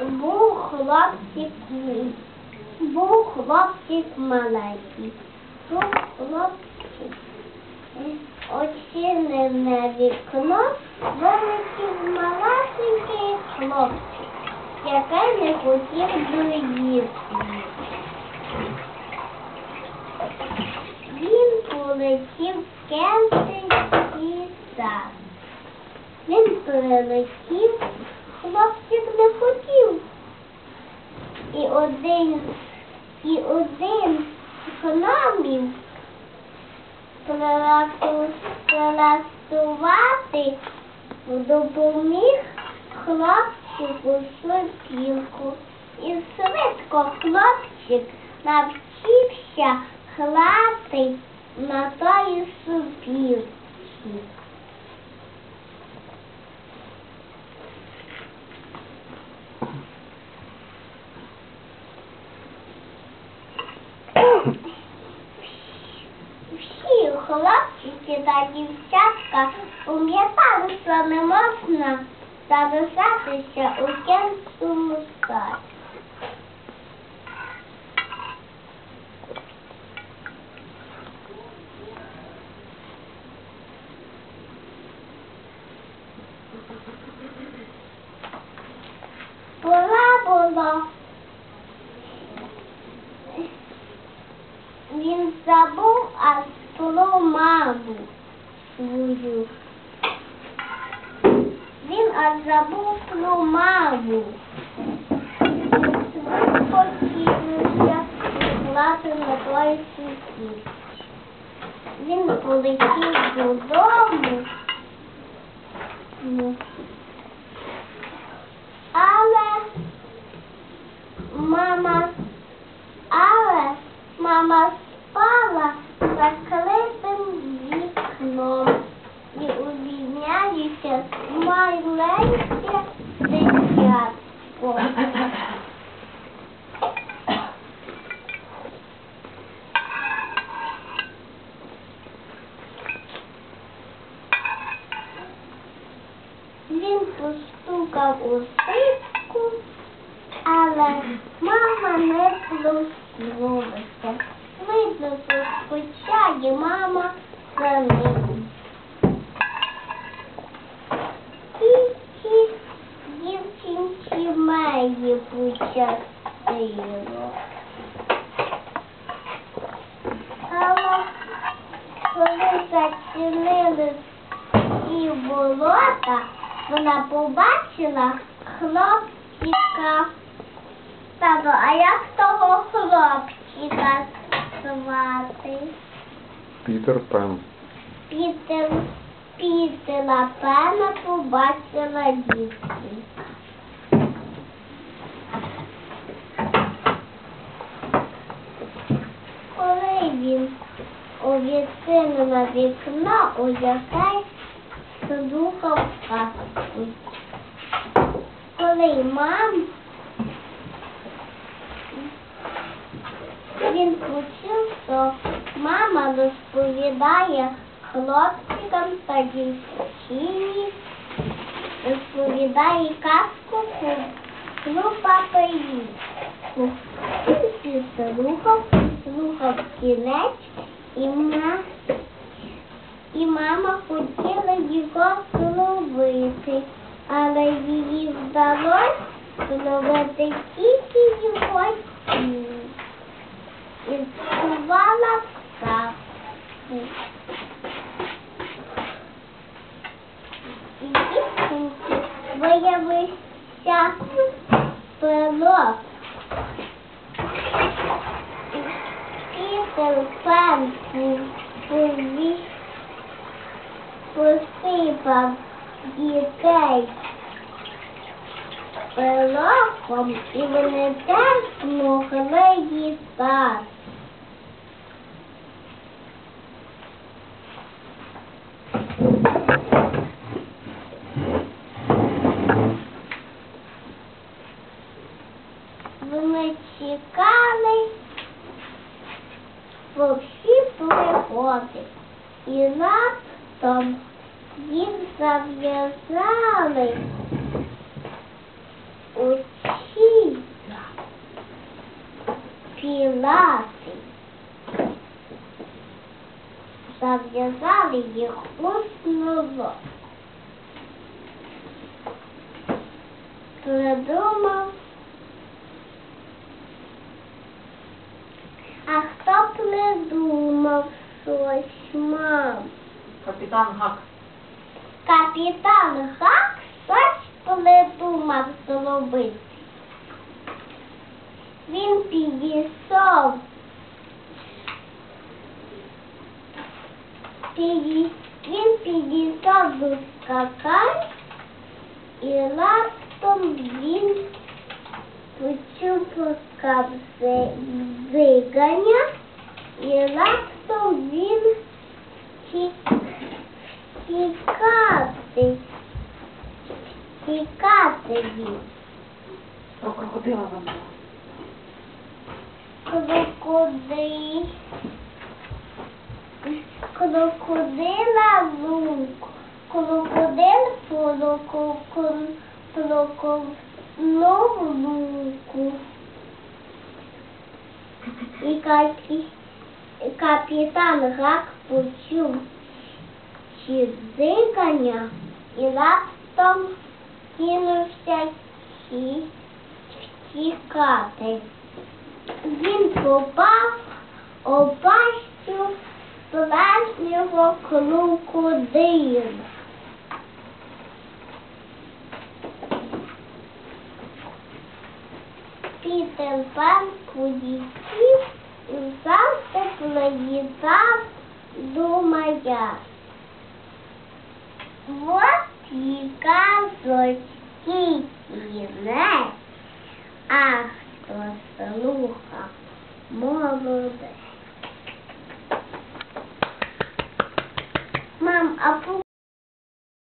Був хлопчик, м- був хлопчик маленький. Був хлопчик. Очинив на вікно, вилетів малесенький хлопчик, який не хотів доїсти. Він полетів в кемпинський сад. Він прилетів, хлопчик не хотів. І один, і один прилашту- прилаштувати допоміг хлопчику сопілку. І швидко хлопчик навчився хлати на тої сопілці. Хлопчики та дівчатка пам'ятали, що не можна залишатися у кінцевому саді. На. Він полетів додому. Ну. Але мама, але мама спала закритим вікном і увідняється маленьке дитятко. Він постукав у ситку, але мама не проснулася. Видно, скучає мама за ним. Тільки дівчинці має пощастило. Але коли зачинили і болота, вона побачила хлопчика. Тато, а як того хлопчика звати? Пітер Пен. Пітер, Пітера пена побачила дівчинка. Коли він увідчинив вікно, у яке слухав казку. Коли мам він почув, що мама розповідає хлопчикам та дівчині, розповідає казку про папаїчку. Він слухав, слухав кінець і ма і мама хотіла його зловити, але їй вдалося зловити тільки його тінь. І сховала в шафу. І дівчинці виявився пилок. Пен повів посипав дітей пилоком, і вони теж змогли їстати. Зав'язали очі. пілати. Зав'язали їх у снова. Придумав. А хто придумав щось, мам? Капітан Гак. Капітан Гак щось придумав зробити. Він підійшов. Піді... Він підійшов до скакань і раптом він почув плакав зигання і раптом він втік- Втікати. Втікати він. Про крокодила забула. Крокодил. Крокодила лук. Крокодил прокопнув луку. І капі... капітан Гак почув чизикання і раптом кинувся ті- втікати. Він попав у пащу справжнього крокодила. Пітер пан полетів і завжди прилітав до моря. Вот казочки кінець, а хто слухав молодець. Мам, а